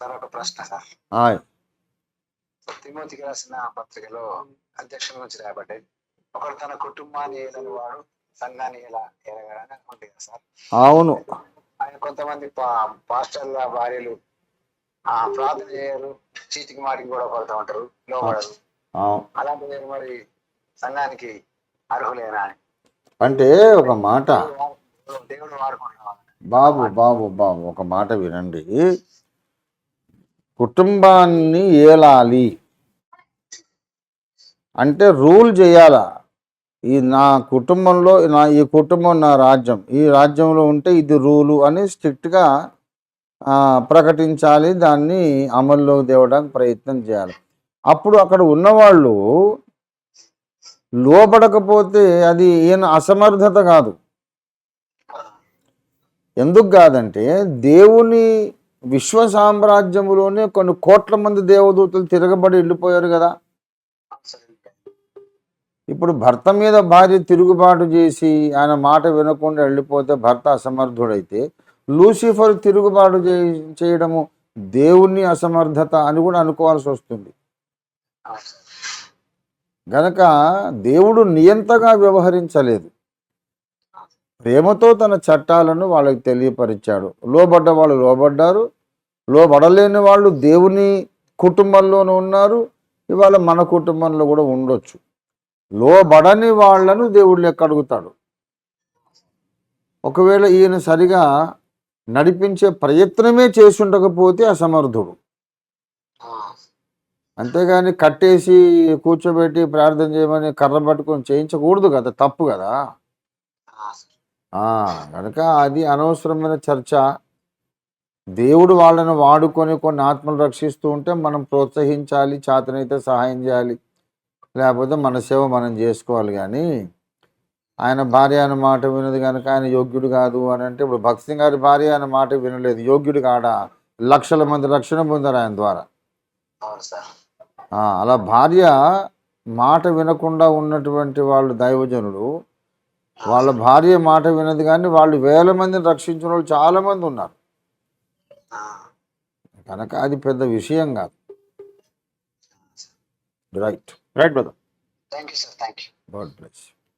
Sir ఒక ప్రశ్న sir. తిమోతికి రాసిన పత్రికలో అధ్యక్షుల గురించి రాయబడ్డాయి. ఒకడు తన కుటుంబాన్ని ఏదని వాడు సంఘాన్ని ఎలా ఎరగాలని అనుకుంటుంది కదా సార్? అవును. ఆయన కొంతమంది పాస్టర్ల భార్యలు ఆ ప్రార్థన చేయరు చీటికి మాటికి కూడా పడుతూ ఉంటారు లోపడరు అలాంటి మీరు మరి సంఘానికి అర్హులేనా? అని అంటే ఒక మాట. దేవుడు వాడుకుంటున్నాం బాబు బాబు బాబు ఒక మాట వినండి. కుటుంబాన్ని ఏలాలి? అంటే రూల్ చేయాలా? ఈ నా కుటుంబంలో నా ఈ కుటుంబం నా రాజ్యం ఈ రాజ్యంలో ఉంటే ఇది రూలు అని స్ట్రిక్ట్గా ప్రకటించాలి. దాన్ని అమల్లో తేవడానికి ప్రయత్నం చేయాలి. అప్పుడు అక్కడ ఉన్నవాళ్ళు లోపడకపోతే అది ఈయన అసమర్థత కాదు. ఎందుకు కాదంటే దేవుని విశ్వ సామ్రాజ్యములోనే కొన్ని కోట్ల మంది దేవదూతలు తిరగబడి వెళ్ళిపోయారు కదా. ఇప్పుడు భర్త మీద భార్య తిరుగుబాటు చేసి ఆయన మాట వినకుండా వెళ్ళిపోతే భర్త అసమర్థుడైతే లూసిఫర్ తిరుగుబాటు చేయడము దేవుణ్ణి అసమర్థత అని కూడా అనుకోవాల్సి వస్తుంది. గనక దేవుడు నియంతగా వ్యవహరించలేదు. ప్రేమతో తన చట్టాలను వాళ్ళకి తెలియపరిచాడు. లోబడ్డ వాళ్ళు లోబడ్డారు. లోబడలేని వాళ్ళు దేవుని కుటుంబంలోనూ ఉన్నారు. ఇవాళ మన కుటుంబంలో కూడా ఉండొచ్చు. లోబడని వాళ్ళను దేవుడు లెక్క అడుగుతాడు. ఒకవేళ ఈయన సరిగా నడిపించే ప్రయత్నమే చేసి ఉండకపోతే అసమర్థుడు. అంతేగాని కట్టేసి కూర్చోబెట్టి ప్రార్థన చేయమని కర్ర పట్టుకొని చేయించకూడదు కదా తప్పు కదా? కనుక అది అనవసరమైన చర్చ. దేవుడు వాళ్ళని వాడుకొని కొన్ని ఆత్మలు రక్షిస్తూ ఉంటే మనం ప్రోత్సహించాలి చేతనైతే సహాయం చేయాలి. లేకపోతే మన సేవ మనం చేసుకోవాలి కానీ ఆయన భార్య అనే మాట వినదు కనుక ఆయన యోగ్యుడు కాదు అని అంటే ఇప్పుడు భక్త్ సింగ్ గారి భార్య అనే మాట వినలేదు. యోగ్యుడు కాడా? లక్షల మంది రక్షణ పొందారు ఆయన ద్వారా. అలా భార్య మాట వినకుండా ఉన్నటువంటి వాళ్ళు దైవజనులు వాళ్ళ భార్య మాట వినదు కానీ వాళ్ళు వేల మందిని రక్షించిన వాళ్ళు చాలా మంది ఉన్నారు. కనుక అది పెద్ద విషయం కాదు. Right right brother thank you sir thank you God bless